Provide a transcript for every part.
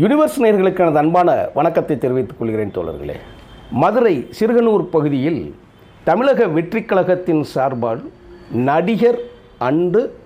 Universe நேர்களுக்கு எனது அன்பான வணக்கத்தை தெரிவித்துக் கொள்கிறேன் தோழர்களே. மதுரை சிறுகனூர் பகுதியில் தமிழக வெற்றிக் கழகத்தின் சார்பால் நடிகர் அன்று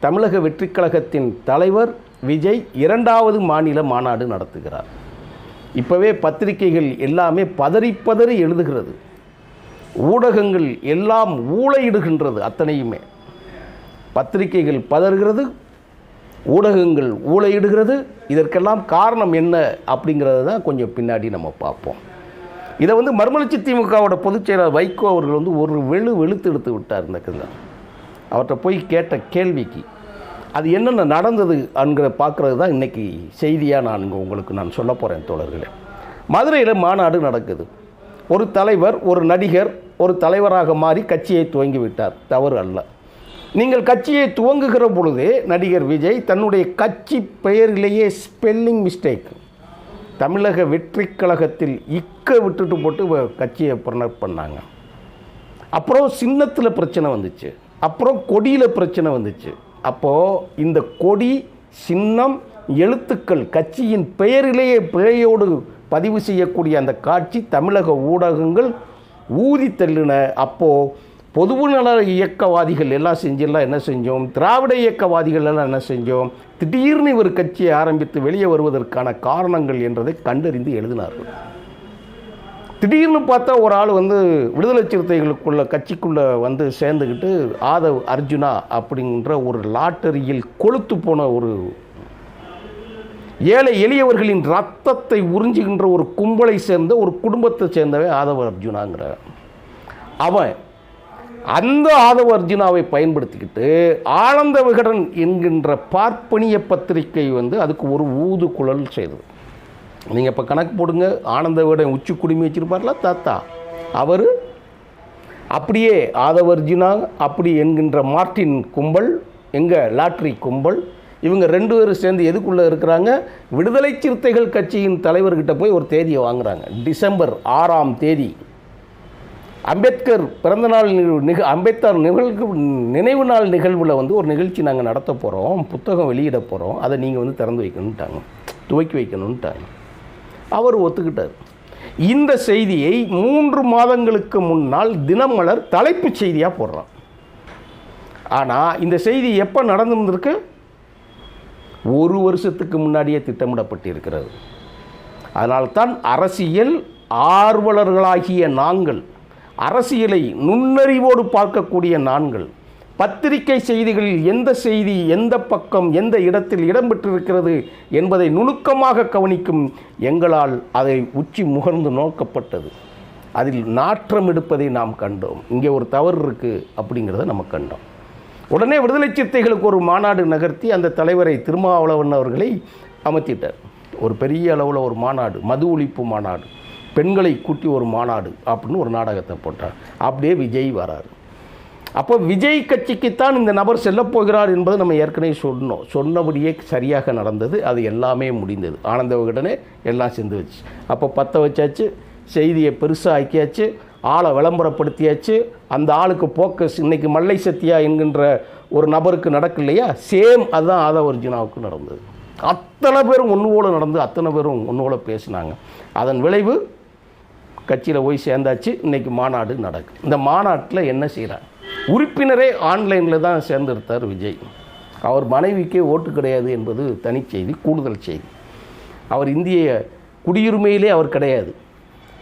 தமிழக வெற்றிக் கழகத்தின் தலைவர் விஜய் இரண்டாவது மாநில மாநாடு நடத்துகிறார். இப்போவே பத்திரிகைகள் எல்லாமே பதறி பதறி எழுதுகிறது. ஊடகங்கள் எல்லாம் ஊழையிடுகின்றது அத்தனையுமே. பத்திரிகைகள் பதறுகிறது ஊடகங்கள் ஊழையிடுகிறது இதற்கெல்லாம் காரணம் என்ன அப்படிங்கிறத தான் கொஞ்சம் பின்னாடி நம்ம பார்ப்போம். இதை வந்து மர்மலட்சி திமுகவோட பொதுச் செயலாளர் வைகோ அவர்கள் வந்து ஒரு வெளு வெளுத்து எடுத்து விட்டார் இந்த கதை. அவர்கிட்ட போய் கேட்ட கேள்விக்கு அது என்னென்ன நடந்தது என்கிற பார்க்குறது தான் இன்றைக்கி செய்தியாக நான் இங்கே உங்களுக்கு நான் சொல்ல போகிறேன் தோழர்களே. மதுரையில் மாநாடு நடக்குது. ஒரு தலைவர் ஒரு நடிகர் ஒரு தலைவராக மாறி கட்சியை துவங்கி விட்டார். தவறு அல்ல. நீங்கள் கட்சியை துவங்குகிற பொழுது நடிகர் விஜய் தன்னுடைய கட்சி பெயரிலேயே ஸ்பெல்லிங் மிஸ்டேக் தமிழக வெற்றி கழகத்தில் இக்க விட்டுட்டு போட்டு வ- கட்சியை ப்ரொனட் பண்ணாங்க. அப்புறம் சின்னத்தில் பிரச்சனை வந்துச்சு. அப்புறம் கொடியில் பிரச்சனை வந்துச்சு. அப்போது இந்த கொடி சின்னம் எழுத்துக்கள் கட்சியின் பெயரிலேயே பிழையோடு பதிவு செய்யக்கூடிய அந்த காட்சி தமிழக ஊடகங்கள் ஊதி தள்ளின. அப்போது பொதுநல இயக்கவாதிகள் எல்லாம் செஞ்செல்லாம் என்ன செஞ்சோம்? திராவிட இயக்கவாதிகள் எல்லாம் என்ன செஞ்சோம்? திடீர்னு ஒரு கட்சியை ஆரம்பித்து வெளியே வருவதற்கான காரணங்கள் என்றதை கண்டறிந்து எழுதினார்கள். திடீர்னு பார்த்தா ஒரு ஆள் வந்து விடுதலை சிறுத்தைகளுக்குள்ள கட்சிக்குள்ளே வந்து சேர்ந்துக்கிட்டு ஆதவ் அர்ஜுனா அப்படின்ற ஒரு லாட்டரியில் கொளுத்து போன ஒரு ஏழை எளியவர்களின் ரத்தத்தை உறிஞ்சுகின்ற ஒரு கும்பலை சேர்ந்த ஒரு குடும்பத்தை சேர்ந்தவன் ஆதவ் அர்ஜுனாங்கிற அவன் அந்த ஆதவ அர்ஜுனாவை பயன்படுத்திக்கிட்டு ஆனந்த விகடன் என்கின்ற பார்ப்பனிய பத்திரிகை வந்து அதுக்கு ஒரு ஊதுகுழல் செய்தது. நீங்கள் இப்போ கணக்கு போடுங்க ஆனந்த விகடன் உச்சி குடுமி வச்சிருப்பார்ல தாத்தா. அவர் அப்படியே ஆதவர்ஜினா அப்படி என்கின்ற மார்ட்டின் கும்பல் எங்கள் லாட்ரி கும்பல் இவங்க ரெண்டு பேரும் சேர்ந்து எதுக்குள்ளே இருக்கிறாங்க? விடுதலை சிறுத்தைகள் கட்சியின் தலைவர்கிட்ட போய் ஒரு தேதியை வாங்குறாங்க. டிசம்பர் ஆறாம் தேதி. அம்பேத்கர் பிறந்தநாள் நிகழ்வு நிக அம்பேத்கர் நிகழ்வு நினைவு நாள் நிகழ்வில் வந்து ஒரு நிகழ்ச்சி நாங்கள் நடத்த போகிறோம் புத்தகம் வெளியிட போகிறோம் அதை நீங்கள் வந்து திறந்து வைக்கணுன்ட்டாங்க துவக்கி வைக்கணுன்ட்டாங்க அவர் ஒத்துக்கிட்டார். இந்த செய்தியை மூன்று மாதங்களுக்கு முன்னால் தினமலர் தலைப்புச் செய்தியாக போடுறான். ஆனால் இந்த செய்தி எப்போ நடந்திருந்திருக்கு? ஒரு வருஷத்துக்கு முன்னாடியே திட்டமிடப்பட்டிருக்கிறது. அதனால்தான் அரசியல் ஆர்வலர்களாகிய நாங்கள் அரசியலை நுண்ணறிவோடு பார்க்கக்கூடிய நான்கள் பத்திரிகை செய்திகளில் எந்த செய்தி எந்த பக்கம் எந்த இடத்தில் இடம்பெற்றிருக்கிறது என்பதை நுணுக்கமாக கவனிக்கும் எங்களால் அதை உச்சி முகர்ந்து நோக்கப்பட்டது. அதில் நாற்றம் எடுப்பதை நாம் கண்டோம். இங்கே ஒரு தவறு இருக்குது அப்படிங்கிறத நம்ம கண்டோம். உடனே விடுதலை சிறுத்தைகளுக்கு ஒரு மாநாடு நகர்த்தி அந்த தலைவரை திருமாவளவன் அவர்களை அமர்த்திட்டார். ஒரு பெரிய அளவில் ஒரு மாநாடு மது ஒழிப்பு மாநாடு. பெண்களை கூட்டி ஒரு மாநாடு அப்படின்னு ஒரு நாடகத்தை போட்டார். அப்படியே விஜய் வராரு. அப்போ விஜய் கட்சிக்குத்தான் இந்த நபர் செல்லப்போகிறார் என்பதை நம்ம ஏற்கனவே சொன்னோம். சொன்னபடியே சரியாக நடந்தது. அது எல்லாமே முடிந்தது. ஆனந்த விகடனே எல்லாம் சேர்ந்து வச்சு. அப்போ பற்ற வச்சாச்சு செய்தியை பெருசாக ஆக்கியாச்சு ஆளை விளம்பரப்படுத்தியாச்சு. அந்த ஆளுக்கு போக்கஸ் இன்னைக்கு மல்லை சத்தியா என்கின்ற ஒரு நபருக்கு நடக்கு இல்லையா சேம் அதுதான் ஆதவர்ஜுனாவுக்கு நடந்தது. அத்தனை பேரும் ஒன்றுவோடு நடந்து அத்தனை பேரும் ஒன்றுவோட பேசினாங்க. அதன் விளைவு கட்சியில் போய் சேர்ந்தாச்சு. இன்றைக்கி மாநாடு நடக்கு. இந்த மாநாட்டில் என்ன செய்கிறார் உறுப்பினரே ஆன்லைனில் தான் சேர்ந்தெடுத்தார் விஜய். அவர் மனைவிக்கே ஓட்டு கிடையாது என்பது தனிச்செய்தி கூடுதல் செய்தி. அவர் இந்திய குடியுரிமையிலே அவர் கிடையாது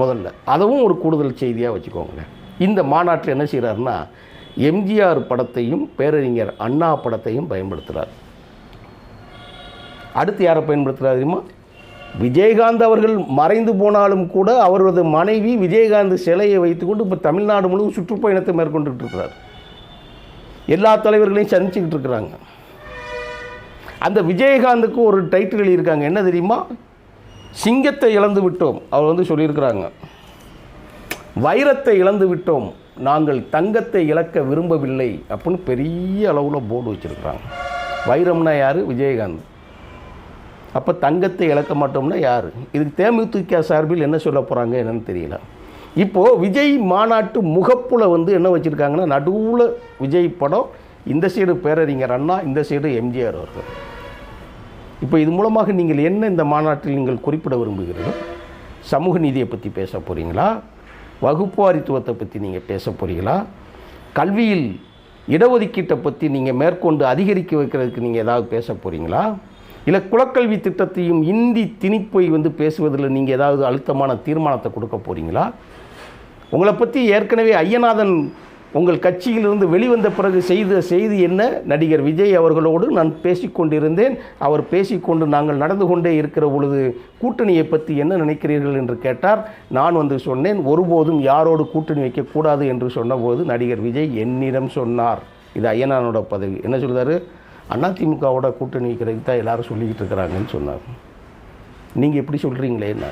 முதல்ல. அதுவும் ஒரு கூடுதல் செய்தியாக வச்சுக்கோங்க இந்த மாநாட்டில் என்ன செய்கிறாருன்னா எம்ஜிஆர் படத்தையும் பேரறிஞர் அண்ணா படத்தையும் பயன்படுத்துகிறார் அடுத்து யாரை பயன்படுத்துகிறார் தெரியுமா? விஜயகாந்த் அவர்கள் மறைந்து போனாலும் கூட அவரது மனைவி விஜயகாந்த் சிலையை வைத்துக்கொண்டு இப்போ தமிழ்நாடு முழுவதும் சுற்றுப்பயணத்தை மேற்கொண்டுட்டு இருக்கிறார். எல்லா தலைவர்களையும் சந்திச்சுக்கிட்டு இருக்கிறாங்க. அந்த விஜயகாந்துக்கு ஒரு டைட்டில் எழுதியிருக்காங்க. என்ன தெரியுமா? சிங்கத்தை இழந்து விட்டோம். அவர் வந்து சொல்லியிருக்கிறாங்க. வைரத்தை இழந்து விட்டோம். நாங்கள் தங்கத்தை இழக்க விரும்பவில்லை அப்படின்னு பெரிய அளவில் போர்டு வச்சுருக்குறாங்க. வைரம்னா யார்? விஜயகாந்த். அப்போ தங்கத்தை இழக்க மாட்டோம்னா யார்? இதுக்கு தேமுதிக சார்பில் என்ன சொல்ல போகிறாங்க என்னன்னு தெரியல. இப்போது விஜய் மாநாட்டு முகப்புல வந்து என்ன வச்சுருக்காங்கன்னா நடுவில் விஜய் படம் இந்த சைடு பேரறிஞர் அண்ணா இந்த சைடு எம்ஜிஆர் அவர்கள். இப்போ இது மூலமாக நீங்கள் என்ன இந்த மாநாட்டில் நீங்கள் குறிப்பிட விரும்புகிறீர்கள்? சமூக நீதியை பற்றி பேச போகிறீங்களா வகுப்புவாரித்துவத்தை பற்றி நீங்கள் பேச போகிறீங்களா கல்வியில் இடஒதுக்கீட்டை பற்றி நீங்கள் மேற்கொண்டு அதிகரிக்க வைக்கிறதுக்கு நீங்கள் ஏதாவது பேச போகிறீங்களா இல்லை குலக்கல்வி திட்டத்தையும் இந்தி திணிப்பை வந்து பேசுவதில் நீங்கள் ஏதாவது அழுத்தமான தீர்மானத்தை கொடுக்க போகிறீங்களா உங்களை பற்றி ஏற்கனவே ஐயநாதன் உங்கள் கட்சியிலிருந்து வெளிவந்த பிறகு செய்த செய்தி என்ன? நடிகர் விஜய் அவர்களோடு நான் பேசிக்கொண்டிருந்தேன் அவர் பேசிக்கொண்டு நாங்கள் நடந்து கொண்டே இருக்கிற பொழுது கூட்டணியை பற்றி என்ன நினைக்கிறீர்கள் என்று கேட்டார். நான் வந்து சொன்னேன் ஒருபோதும் யாரோடு கூட்டணி வைக்கக்கூடாது என்று சொன்னபோது நடிகர் விஜய் என்னிடம் சொன்னார். இது ஐயனானோட பதவி என்ன சொல்கிறாரு அதிமுகவோட கூட்டணி வைக்கிறதுக்கு தான் எல்லாரும் சொல்லிக்கிட்டு இருக்கிறாங்கன்னு சொன்னார் நீங்கள் எப்படி சொல்கிறீங்களே என்ன?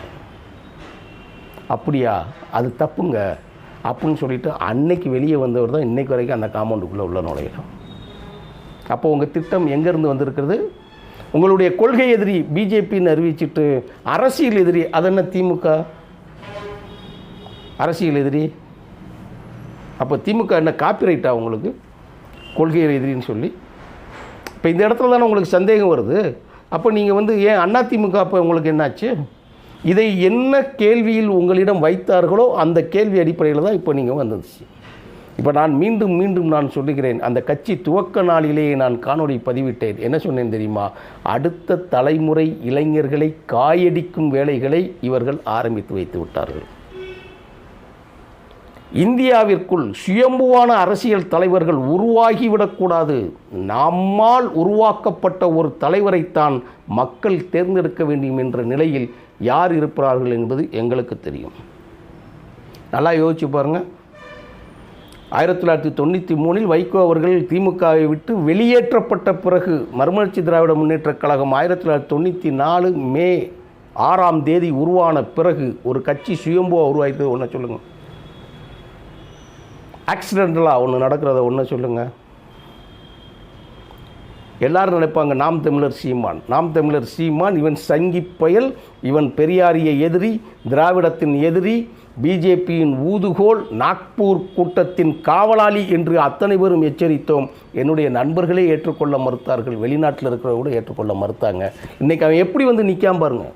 அப்படியா? அது தப்புங்க. அப்படின்னு சொல்லிட்டு அன்னைக்கு வெளியே வந்தவர் தான் இன்றைக்கு வரைக்கும் அந்த காம்பவுண்டுக்குள்ளே உள்ள நுழையலாம். அப்போது உங்கள் திட்டம் எங்கேருந்து வந்திருக்கிறது? உங்களுடைய கொள்கை எதிரி பிஜேபின்னு அறிவிச்சிட்டு அரசியல் எதிரி அது என்ன திமுக? அரசியல் எதிரி. அப்போ திமுக என்ன காப்பிரைட்டா உங்களுக்கு? கொள்கை எதிரின்னு சொல்லி இப்போ இந்த இடத்துல தானே உங்களுக்கு சந்தேகம் வருது. அப்போ நீங்கள் வந்து ஏன் அண்ணா திமுக அப்போ உங்களுக்கு என்னாச்சு? இதை என்ன கேள்வியில் உங்களிடம் வைத்தார்களோ அந்த கேள்வி அடிப்படையில் தான் இப்போ நீங்கள் வந்துச்சு இப்போ நான் மீண்டும் மீண்டும் நான் சொல்லுகிறேன் அந்த கட்சி துவக்க நாளிலேயே நான் காணொளி பதிவிட்டேன். என்ன சொன்னேன் தெரியுமா? அடுத்த தலைமுறை இளைஞர்களை காயடிக்கும் வேலைகளை இவர்கள் ஆரம்பித்து வைத்து விட்டார்கள். இந்தியாவிற்குள் சுயம்புவான அரசியல் தலைவர்கள் உருவாகிவிடக்கூடாது. நம்மால் உருவாக்கப்பட்ட ஒரு தலைவரைத்தான் மக்கள் தேர்ந்தெடுக்க வேண்டும் என்ற நிலையில் யார் இருப்பார்கள் என்பது எங்களுக்கு தெரியும். நல்லா யோசிச்சு பாருங்கள் ஆயிரத்தி தொள்ளாயிரத்தி தொண்ணூற்றி மூணில் வைகோ அவர்கள் திமுகவை விட்டு வெளியேற்றப்பட்ட பிறகு மறுமலர்ச்சி திராவிட முன்னேற்றக் கழகம் ஆயிரத்தி தொள்ளாயிரத்தி தொண்ணூற்றி நாலு மே ஆறாம் தேதி உருவான பிறகு ஒரு கட்சி சுயம்புவாக உருவாகிட்டு ஒன்று சொல்லுங்கள் ஆக்சிடென்டலாக ஒன்று நடக்கிறத ஒன்று சொல்லுங்கள் எல்லாரும் நினைப்பாங்க நாம் தமிழர் சீமான். நாம் தமிழர் சீமான் இவன் சங்கி பயல் இவன் பெரியாரிய எதிரி திராவிடத்தின் எதிரி பிஜேபியின் ஊதுகோல் நாக்பூர் கூட்டத்தின் காவலாளி என்று அத்தனை பேரும் எச்சரித்தோம். என்னுடைய நண்பர்களே ஏற்றுக்கொள்ள மறுத்தார்கள் வெளிநாட்டில் இருக்கிறவங்க கூட ஏற்றுக்கொள்ள மறுத்தாங்க. இன்றைக்கி அவன் எப்படி வந்து நிற்காம பாருங்க.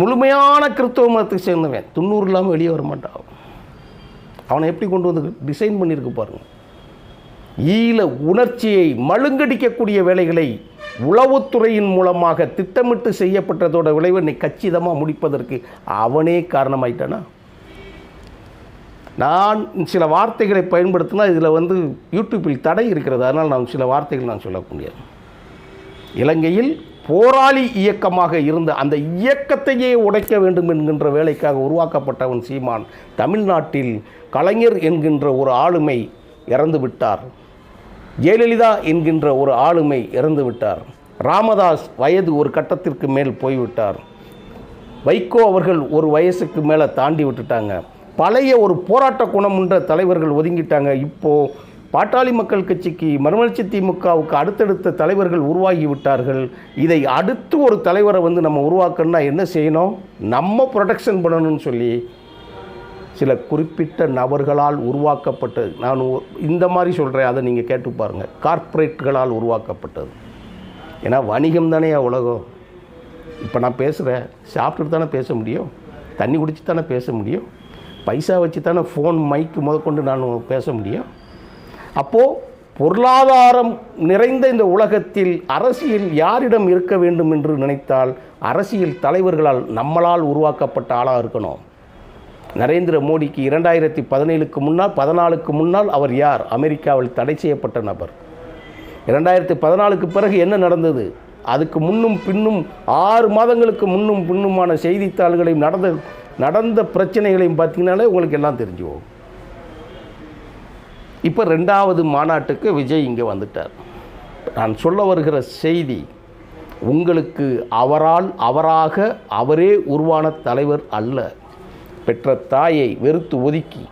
முழுமையான கிறிஸ்தவ மதத்துக்கு சேர்ந்தவன். தொண்ணூறு இல்லாமல் வெளியே வர மாட்டான் அவனை எப்படி கொண்டு வந்து டிசைன் பண்ணியிருக்கு பாருங்க. ஈழ உணர்ச்சியை மழுங்கடிக்கக்கூடிய வேலைகளை உளவுத்துறையின் மூலமாக திட்டமிட்டு செய்யப்பட்டதோட விளைவு நீ கச்சிதமாக முடிப்பதற்கு அவனே காரணமாயிட்டானா? நான் சில வார்த்தைகளை பயன்படுத்தினா இதில் வந்து யூடியூப்பில் தடை இருக்கிறது. அதனால் நான் சில வார்த்தைகள் நான் சொல்ல முடியாது. இலங்கையில் போராளி இயக்கமாக இருந்த அந்த இயக்கத்தையே உடைக்க வேண்டும் என்கின்ற வேலைக்காக உருவாக்கப்பட்டவன் சீமான். தமிழ்நாட்டில் கலைஞர் என்கின்ற ஒரு ஆளுமை இறந்து விட்டார். ஜெயலலிதா என்கின்ற ஒரு ஆளுமை இறந்து விட்டார். ராமதாஸ் வயது ஒரு கட்டத்திற்கு மேல் போய்விட்டார். வைகோ அவர்கள் ஒரு வயசுக்கு மேலே தாண்டி விட்டுட்டாங்க. பழைய ஒரு போராட்ட குணமுன்ற தலைவர்கள் ஒதுங்கிட்டாங்க. இப்போது பாட்டாளி மக்கள் கட்சிக்கு மறுமலர்ச்சி திமுகவுக்கு அடுத்தடுத்த தலைவர்கள் உருவாகி விட்டார்கள் இதை அடுத்து ஒரு தலைவரை வந்து நம்ம உருவாக்கணும்னா என்ன செய்யணும்? நம்ம ப்ரொடெக்ஷன் பண்ணணும்னு சொல்லி சில குறிப்பிட்ட நபர்களால் உருவாக்கப்பட்டது நான் இந்த மாதிரி சொல்கிறேன் அதை நீங்கள் கேட்டு பாருங்கள் கார்ப்பரேட்களால் உருவாக்கப்பட்டது. ஏன்னா வணிகம் தானே உலகம். இப்போ நான் பேசுகிறேன் சாப்பிட்டுட்டு தானே பேச முடியும். தண்ணி குடிச்சு தானே பேச முடியும். பைசா வச்சு தானே ஃபோன் மைக்கு முதற்கொண்டு நான் பேச முடியும். அப்போது பொருளாதாரம் நிறைந்த இந்த உலகத்தில் அரசியல் யாரிடம் இருக்க வேண்டும் என்று நினைத்தால் அரசியல் தலைவர்களால் நம்மளால் உருவாக்கப்பட்ட ஆளாக இருக்கணும். நரேந்திர மோடிக்கு இரண்டாயிரத்தி பதினேழுக்கு முன்னால் பதினாலுக்கு முன்னால் அவர் யார்? அமெரிக்காவில் தடை செய்யப்பட்ட நபர். இரண்டாயிரத்தி பதினாலுக்கு பிறகு என்ன நடந்தது? அதுக்கு முன்னும் பின்னும் ஆறு மாதங்களுக்கு முன்னும் பின்னுமான செய்தித்தாள்களையும் நடந்த நடந்த பிரச்சனைகளையும் பார்த்தீங்கனாலே உங்களுக்கு எல்லாம் தெரிஞ்சு போகும் இப்போ ரெண்டாவது மாநாட்டுக்கு விஜய் இங்கே வந்துட்டார். நான் சொல்ல வருகிற செய்தி உங்களுக்கு அவரால் அவராக அவரே உருவான தலைவர் அல்ல. பெற்ற தாயை வெறுத்து ஒதுக்கி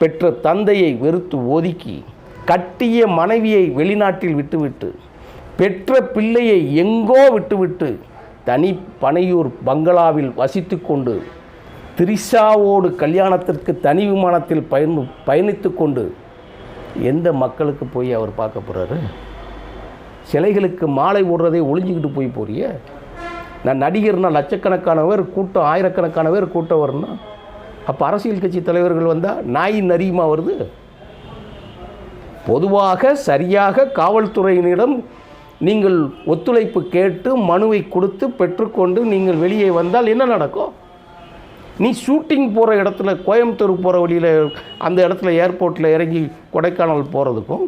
பெற்ற தந்தையை வெறுத்து ஒதுக்கி கட்டிய மனைவியை வெளிநாட்டில் விட்டுவிட்டு பெற்ற பிள்ளையை எங்கோ விட்டுவிட்டு தனி பனையூர் பங்களாவில் வசித்து கொண்டு திரிஷாவோடு கல்யாணத்திற்கு தனி விமானத்தில் பயணு பயணித்து கொண்டு எந்த மக்களுக்கு போய் அவர் பார்க்க போகிறாரு சிலைகளுக்கு மாலை ஓடுறதே ஒளிஞ்சிக்கிட்டு போய் போறிய? நான் நடிகர்னா லட்சக்கணக்கான பேர் கூட்டம் ஆயிரக்கணக்கான பேர் கூட்டம் வரணும்னா அப்போ அரசியல் கட்சி தலைவர்கள் வந்தால் நாய் நரியுமா வருது? பொதுவாக சரியாக காவல்துறையினிடம் நீங்கள் ஒத்துழைப்பு கேட்டு மனுவை கொடுத்து பெற்றுக்கொண்டு நீங்கள் வெளியே வந்தால் என்ன நடக்கும்? நீ ஷூட்டிங் போகிற இடத்துல கோயம்புத்தூர் போகிற வழியில் அந்த இடத்துல ஏர்போர்ட்டில் இறங்கி கொடைக்கானல் போகிறதுக்கும்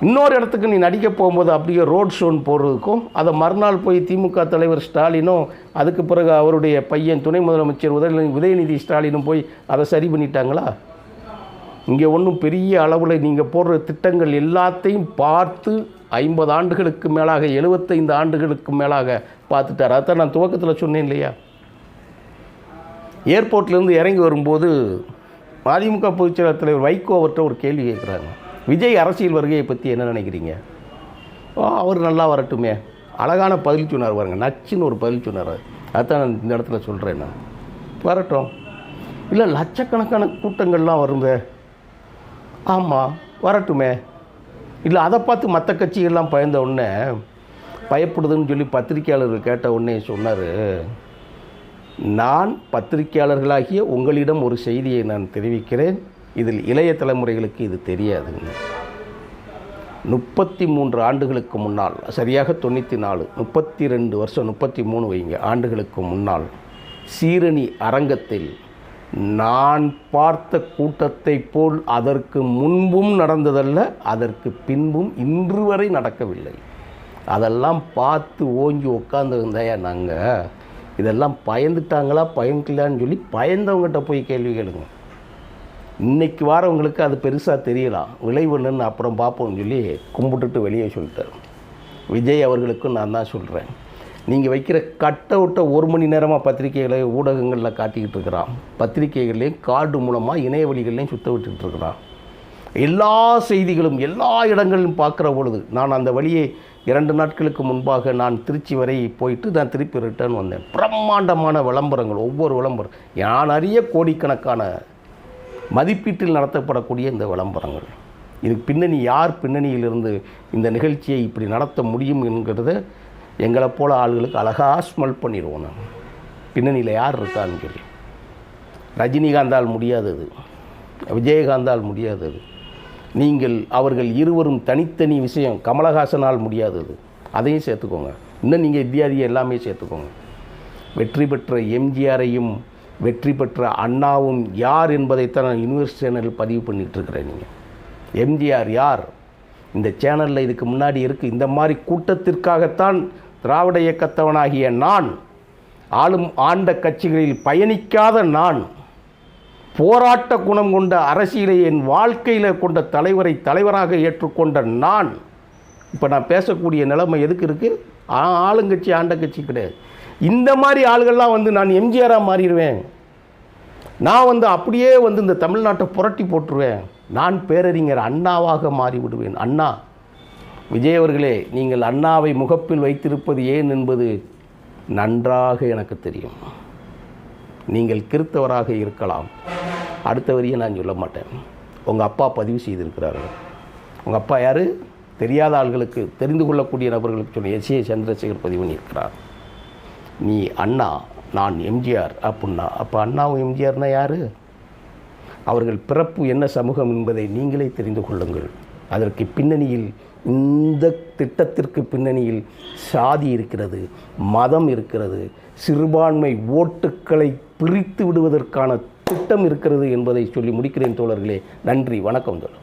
இன்னொரு இடத்துக்கு நீ நடிக்க போகும்போது அப்படியே ரோட் ஷோன் போடுறதுக்கும் அதை மறுநாள் போய் திமுக தலைவர் ஸ்டாலினும் அதுக்கு பிறகு அவருடைய பையன் துணை முதலமைச்சர் உதய உதயநிதி ஸ்டாலினும் போய் அதை சரி பண்ணிட்டாங்களா? இங்கே ஒன்றும் பெரிய அளவில் நீங்கள் போடுற திட்டங்கள் எல்லாத்தையும் பார்த்து ஐம்பது ஆண்டுகளுக்கு மேலாக எழுபத்தைந்து ஆண்டுகளுக்கு மேலாக பார்த்துட்டார். அதான் நான் துவக்கத்தில் சொன்னேன் இல்லையா? ஏர்போர்ட்லேருந்து இறங்கி வரும்போது மதிமுக பொதுச்செயலாளர் தலைவர் வைகோ அவர்கிட்ட ஒரு கேள்வி கேட்குறாங்க. விஜய் அரசியல் வருகையை பற்றி என்ன நினைக்கிறீங்க? ஓ அவர் நல்லா வரட்டுமே. அழகான பதில் சொன்னார் பாருங்க. நச்சுன்னு ஒரு பதில் சொன்னார். அதுதான் நான் இந்த இடத்துல சொல்கிறேன் நான். வரட்டும். இல்லை லட்சக்கணக்கான கூட்டங்கள்லாம் வருங்க. ஆமாம் வரட்டுமே. இல்லை அதை பார்த்து மற்ற கட்சிகள்லாம் பயந்த உடனே பயப்படுதுன்னு சொல்லி பத்திரிக்கையாளர்கள் கேட்ட உடனே சொன்னார். நான் பத்திரிக்கையாளர்களாகிய உங்களிடம் ஒரு செய்தியை நான் தெரிவிக்கிறேன். இதில் இளைய தலைமுறைகளுக்கு இது தெரியாதுங்க. முப்பத்தி மூன்று ஆண்டுகளுக்கு முன்னால் சரியாக தொண்ணூற்றி நாலு முப்பத்தி ரெண்டு வருஷம் முப்பத்தி மூணு வைங்க ஆண்டுகளுக்கு முன்னால் சீரணி அரங்கத்தில் நான் பார்த்த கூட்டத்தை போல் அதற்கு முன்பும் நடந்ததல்ல அதற்கு பின்பும் இன்று வரை நடக்கவில்லை. அதெல்லாம் பார்த்து ஓங்கி உட்காந்துருந்தையா நாங்கள் இதெல்லாம் பயந்துட்டாங்களா பயந்துக்கலான்னு சொல்லி பயந்தவங்ககிட்ட போய் கேள்வி கேளுங்க. இன்றைக்கி வாரவங்களுக்கு அது பெருசாக தெரியலாம் விளைவு என்னன்னு அப்புறம் பார்ப்போம்னு சொல்லி கும்பிட்டுட்டு வெளியே சொல்லிட்டார். விஜய் அவர்களுக்கும் நான் தான் சொல்கிறேன் நீங்கள் வைக்கிற கட் அவுட்டை ஒரு மணி நேரமாக பத்திரிகைகளை ஊடகங்களில் காட்டிக்கிட்டு இருக்கிறான். பத்திரிகைகள்லேயும் கார்டு மூலமாக இணைய வழிகள்லையும் சுத்த விட்டுட்டு இருக்கிறான். எல்லா செய்திகளும் எல்லா இடங்களிலும் பார்க்குற பொழுது நான் அந்த வழியை இரண்டு நாட்களுக்கு முன்பாக நான் திருச்சி வரை போயிட்டு நான் திருப்பி ரிட்டர்ன் வந்தேன். பிரம்மாண்டமான விளம்பரங்கள் ஒவ்வொரு விளம்பரம். நான் அறிய கோடிக்கணக்கான மதிப்பீட்டில் நடத்தப்படக்கூடிய இந்த விளம்பரங்கள். இதுக்கு பின்னணி யார் பின்னணியிலிருந்து இந்த நிகழ்ச்சியை இப்படி நடத்த முடியும் என்கிறத எங்களை போல ஆளுகளுக்கு அழகாக ஸ்மெல் பண்ணிடுவோம் நான். பின்னணியில் யார் இருக்கான்னு சொல்லி ரஜினிகாந்தால் முடியாதது. விஜயகாந்தால் முடியாதது. நீங்கள் அவர்கள் இருவரும் தனித்தனி விஷயம் கமலஹாசனால் முடியாதது. அதையும் சேர்த்துக்கோங்க. இன்னும் நீங்கள் இத்தியாதியை எல்லாமே சேர்த்துக்கோங்க. வெற்றி பெற்ற எம்ஜிஆரையும் வெற்றி பெற்ற அண்ணாவும் யார் என்பதைத்தான் நான் யூனிவர்ஸ் சேனலில் பதிவு பண்ணிகிட்ருக்கிறேன் நீங்கள் எம்ஜிஆர் யார்? இந்த சேனலில் இதுக்கு முன்னாடி இருக்குது இந்த மாதிரி கூட்டத்திற்காகத்தான் திராவிட இயக்கத்தவனாகிய நான் ஆளும் ஆண்ட கட்சிகளில் பயணிக்காத நான் போராட்ட குணம் கொண்ட அரசியலை என் வாழ்க்கையில் கொண்ட தலைவரை தலைவராக ஏற்றுக்கொண்ட நான் இப்போ நான் பேசக்கூடிய நிலைமை எதுக்கு இருக்குது ஆளுங்கட்சி ஆண்ட கட்சி கிடையாது. இந்த மாதிரி ஆளுகள்லாம் வந்து நான் எம்ஜிஆராக மாறிடுவேன். நான் வந்து அப்படியே வந்து இந்த தமிழ்நாட்டை புரட்டி போட்டுருவேன். நான் பேரறிஞர் அண்ணாவாக மாறிவிடுவேன். அண்ணா விஜய் அவர்களே நீங்கள் அண்ணாவை முகப்பில் வைத்திருப்பது ஏன் என்பது நன்றாக எனக்கு தெரியும். நீங்கள் கிறித்தவராக இருக்கலாம். அடுத்த வரியை நான் சொல்ல மாட்டேன். உங்கள் அப்பா பதிவு செய்திருக்கிறார்கள். உங்கள் அப்பா யார்? தெரியாத ஆள்களுக்கு தெரிந்து கொள்ளக்கூடிய நபர்களுக்கு சொன்ன எஸ் ஏ சந்திரசேகர் பதிவு பண்ணியிருக்கிறார். நீ அண்ணா நான் எம்ஜிஆர் அப்புடின்னா அப்போ அண்ணாவும் எம்ஜிஆர்னா யார்? அவர்கள் பிறப்பு என்ன சமூகம் என்பதை நீங்களே தெரிந்து கொள்ளுங்கள். அதற்கு பின்னணியில் இந்த திட்டத்திற்கு பின்னணியில் சாதி இருக்கிறது மதம் இருக்கிறது சிறுபான்மை ஓட்டுக்களை பிரித்து விடுவதற்கான திட்டம் இருக்கிறது என்பதை சொல்லி முடிக்கிறேன் தோழர்களே. நன்றி வணக்கம் தோழர்.